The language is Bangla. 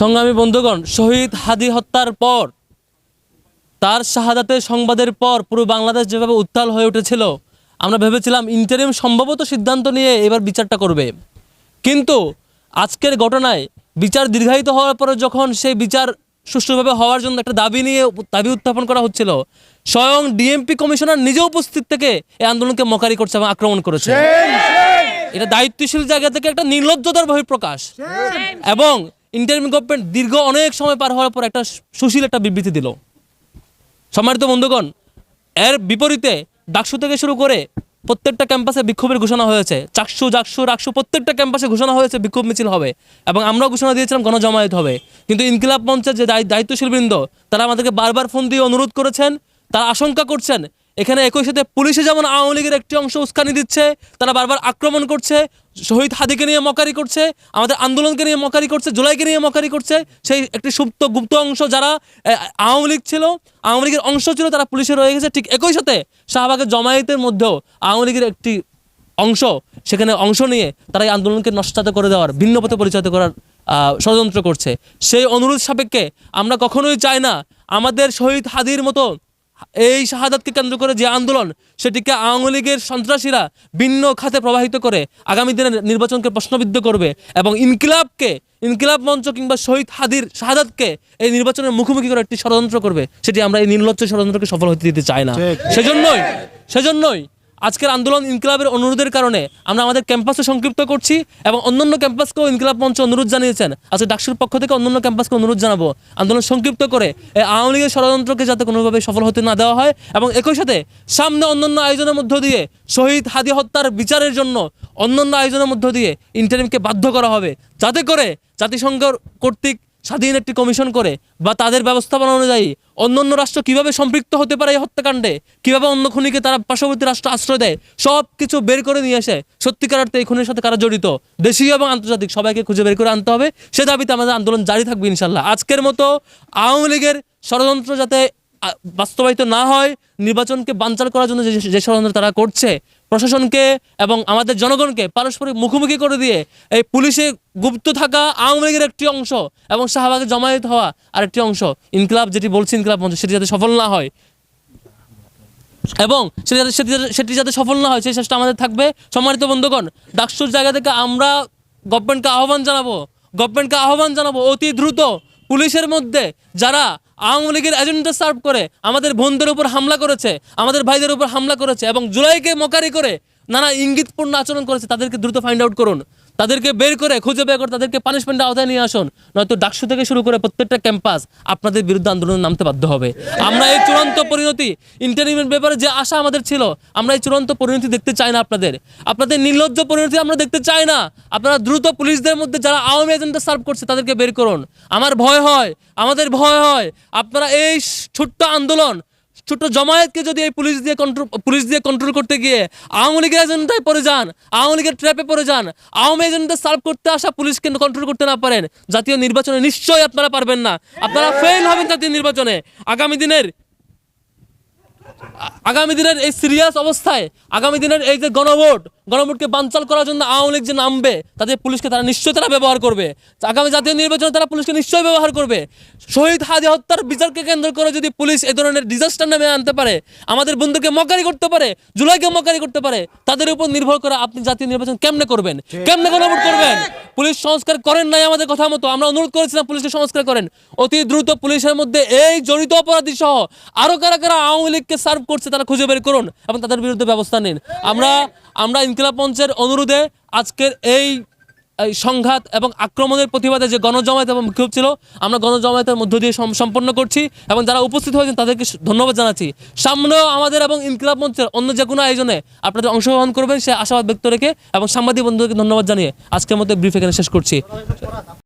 সংগ্রামী বন্ধুগণ শহীদ হাদি হত্যার পর তার শাহাদাতের সংবাদের পর পুরো বাংলাদেশ যেভাবে উত্তাল হয়ে উঠেছিল আমরা ভেবেছিলাম ইন্টারিম সম্ভবত সিদ্ধান্ত নিয়ে এবার বিচারটা করবে। কিন্তু আজকের ঘটনায় বিচার দীর্ঘায়িত হওয়ার পরে যখন সেই বিচার সুষ্ঠুভাবে হওয়ার জন্য একটা দাবি নিয়ে দাবি উত্থাপন করা হচ্ছিল স্বয়ং ডিএমপি কমিশনার নিজে উপস্থিত থেকে এই আন্দোলনকে মকারি করছে এবং আক্রমণ করেছে। এটা দায়িত্বশীল জায়গা থেকে একটা নির্লজ্জতার বহিঃপ্রকাশ। এবং ইন্টারিম গভর্নমেন্ট দীর্ঘ অনেক সময় পার হওয়ার পর একটা সুশীল একটা বিবৃতি দিল। সম্মানিত বন্ধুগণ, এর বিপরীতে ডাকসু থেকে শুরু করে প্রত্যেকটা ক্যাম্পাসে বিক্ষোভের ঘোষণা হয়েছে। চাকসু, জাকসু, রাকসু প্রত্যেকটা ক্যাম্পাসে ঘোষণা হয়েছে বিক্ষোভ মিছিল হবে এবং আমরাও ঘোষণা দিয়েছিলাম গণজমায়েত হবে। কিন্তু ইনকিলাব মঞ্চের যে দায়ি- দায়িত্বশীল বৃন্দ, তারা আমাদেরকে বারবার ফোন দিয়ে অনুরোধ করেছেন, তারা আশঙ্কা করছেন এখানে একই সাথে পুলিশে যেমন আওয়ামী লীগের একটি অংশ উস্কানি দিচ্ছে, তারা বারবার আক্রমণ করছে, শহীদ হাদিকে নিয়ে মকারি করছে, আমাদের আন্দোলনকে নিয়ে মকারি করছে, জুলাইকে নিয়ে মকারি করছে, সেই একটি সুপ্ত গুপ্ত অংশ যারা আওয়ামী লীগ ছিল, আওয়ামী লীগের অংশ ছিল, তারা পুলিশে রয়ে গেছে, ঠিক একই সাথে শাহবাগের জমায়েতের মধ্যেও আওয়ামী লীগের একটি অংশ, সেখানে অংশ নিয়ে তারা এই আন্দোলনকে নষ্টাত করে দেওয়ার, ভিন্ন পথে পরিচালিত করার ষড়যন্ত্র করছে। সেই অনুরোধ সাপেক্ষে আমরা কখনোই চাই না, আমাদের শহীদ হাদির মতো এই শাহাদাতকে কেন্দ্র করে যে আন্দোলন সেটিকে আওয়ামী লীগের সন্ত্রাসীরা ভিন্ন খাতে প্রবাহিত করে আগামী দিনে নির্বাচনকে প্রশ্নবিদ্ধ করবে এবং ইনকিলাবকে ইনকিলাব মঞ্চ কিংবা শহীদ হাদির শাহাদাতকে এই নির্বাচনের মুখোমুখি করে একটি ষড়যন্ত্র করবে। সেটি আমরা এই নির্লজ্জ ষড়যন্ত্রকে সফল হতে দিতে চাই না। সেজন্যই সেজন্যই আজকের আন্দোলন ইনকিলাবের অনুরোধের কারণে আমরা আমাদের ক্যাম্পাসে সংক্ষিপ্ত করছি এবং অন্যান্য ক্যাম্পাসকেও ইনকিলাব মঞ্চ অনুরোধ জানিয়েছেন। আজকে ডাকসুর পক্ষ থেকে অন্যান্য ক্যাম্পাসকে অনুরোধ জানাব। আন্দোলন সংক্ষিপ্ত করে আওয়ামী লীগের ষড়যন্ত্রকে যাতে কোনোভাবে সফল হতে না দেওয়া হয় এবং একই সাথে সামনে অন্যান্য আয়োজনের মধ্য দিয়ে শহীদ হাদি হত্যার বিচারের জন্য অন্যান্য আয়োজনের মধ্য দিয়ে ইন্টারিমকে বাধ্য করা হবে। যাতে করে জাতিসংঘ কর্তৃক স্বাধীন একটি কমিশন করে বা তাদের ব্যবস্থাপনা অনুযায়ী অন্য অন্য রাষ্ট্র কীভাবে সম্পৃক্ত হতে পারে এই হত্যাকাণ্ডে, কীভাবে অন্য খুনিকে তারা পার্শ্ববর্তী রাষ্ট্র আশ্রয় দেয় সব কিছু বের করে নিয়ে আসে সত্যিকার অর্থে এই খুনের সাথে কারা জড়িত, দেশীয় এবং আন্তর্জাতিক সবাইকে খুঁজে বের করে আনতে হবে, সে দাবিতে আমাদের আন্দোলন জারি থাকবে ইনশাল্লাহ আজকের মতো আওয়ামী লীগের ষড়যন্ত্র যাতে বাস্তবায়িত না হয়, নির্বাচনকে বানচাল করার জন্য যে ষড়যন্ত্র তারা করছে প্রশাসনকে এবং আমাদের জনগণকে পারস্পরিক মুখোমুখি করে দিয়ে এই পুলিশে গুপ্ত থাকা আওয়ামী লীগের একটি অংশ এবং শাহবাগে জমায়েত হওয়া আরেকটি অংশ, ইনকলাব যেটি বলছি ইনকলাব মঞ্চ সেটি যাতে সফল না হয়। এবং সেটি যাতে, সেটি সেটি যাতে সফল না হয়, সেই চেষ্টা আমাদের থাকবে। সম্মানিত বন্ধুগণ, ডাকসুর জায়গা থেকে আমরা গভর্নমেন্টকে আহ্বান জানাব গভর্নমেন্টকে আহ্বান জানাব অতি দ্রুত পুলিশের মধ্যে যারা আওয়ামী লীগের এজেন্ডা সার্ভ করে, আমাদের বোনদের উপর হামলা করেছে, আমাদের ভাইদের উপর হামলা করেছে এবং জুলাইকে মোকারি করে নানা ইঙ্গিতপূর্ণ আচরণ করেছে, তাদেরকে দ্রুত ফাইন্ড আউট করুন। তাদেরকে বের করে খুঁজে বের করে তাদেরকে পানিশমেন্টের আওতায় নিয়ে আসুন। নয়তো ডাকসু থেকে শুরু করে প্রত্যেকটা ক্যাম্পাস আপনাদের বিরুদ্ধে আন্দোলনে নামতে বাধ্য হবে। আমরা এই চূড়ান্ত পরিণতি ইন্টারভিউর ব্যাপারে যে আশা আমাদের ছিল, আমরা এই চূড়ান্ত পরিণতি দেখতে চাই না আপনাদের। আপনাদের নির্লজ্জ পরিণতি আমরা দেখতে চাই না। আপনারা দ্রুত পুলিশদের মধ্যে যারা আওয়ামী এজেন্ডা সার্ভ করছে, তাদেরকে বের করুন। আমার ভয় হয়, আমাদের ভয় হয়। আপনারা এই ছোট্ট আন্দোলন ছোট্ট জমায়েতকে যদি এই পুলিশ দিয়ে কন্ট্রোল পুলিশ দিয়ে কন্ট্রোল করতে গিয়ে আওয়ামী লীগের এজেন্ডায় পড়ে যান, আওয়ামী লীগের ট্র্যাপে পড়ে যান, আওয়ামী এজেন্ডা সার্ভ করতে আসা পুলিশকে কন্ট্রোল করতে না পারেন, জাতীয় নির্বাচনে নিশ্চয়ই আপনারা পারবেন না। আপনারা ফেল হবেন জাতীয় নির্বাচনে। আগামী দিনের আগামী দিনের এই সিরিয়াস অবস্থায়, আগামী দিনের এই যে গণভোট গণভোটকে বানচাল করার জন্য আওয়ামী লীগ যে নামবে তাদের পুলিশকে তারা নিশ্চয়ই তারা ব্যবহার করবে। আগামী জাতীয় নির্বাচনে তারা পুলিশকে নিশ্চয়ই ব্যবহার করবে। শহীদ হাদি হত্যার বিচারকে কেন্দ্র করে যদি পুলিশ এই ধরনের ডিজাস্টার নামে আনতে পারে আমাদের বন্ধুকে মকারি করতে পারে জুলাইকে মকারি করতে পারে তাদের উপর নির্ভর করে আপনি জাতীয় নির্বাচন কেমনে করবেন? কেমনে গণভোট করবেন? পুলিশ সংস্কার করেন নাই আমাদের কথা মতো আমরা অনুরোধ করেছিলাম পুলিশকে সংস্কার করেন। অতি দ্রুত পুলিশের মধ্যে এই জড়িত অপরাধী সহ আরও কারা কারা আওয়ামী লীগকে সার্ভ করছে তারা খুঁজে বের করুন এবং তাদের বিরুদ্ধে ব্যবস্থা নিন। আমরা আমরা ইনকিলাব মঞ্চের অনুরোধে আজকের এই এই সংঘাত এবং আক্রমণের প্রতিবাদে যে গণজমায়েত এবং বিক্ষোভ ছিল, আমরা গণজমায়েতের মধ্য দিয়ে সম্পন্ন করছি এবং যারা উপস্থিত হয়েছেন তাদেরকে ধন্যবাদ জানাচ্ছি। সামনেও আমাদের এবং ইনকিলাব মঞ্চের অন্য যে কোনো আয়োজনে আপনাদের অংশগ্রহণ করবেন সে আশাবাদ ব্যক্ত রেখে এবং সাংবাদিক বন্ধুদেরকে ধন্যবাদ জানিয়ে আজকের মধ্যে ব্রিফ এখানে শেষ করছি।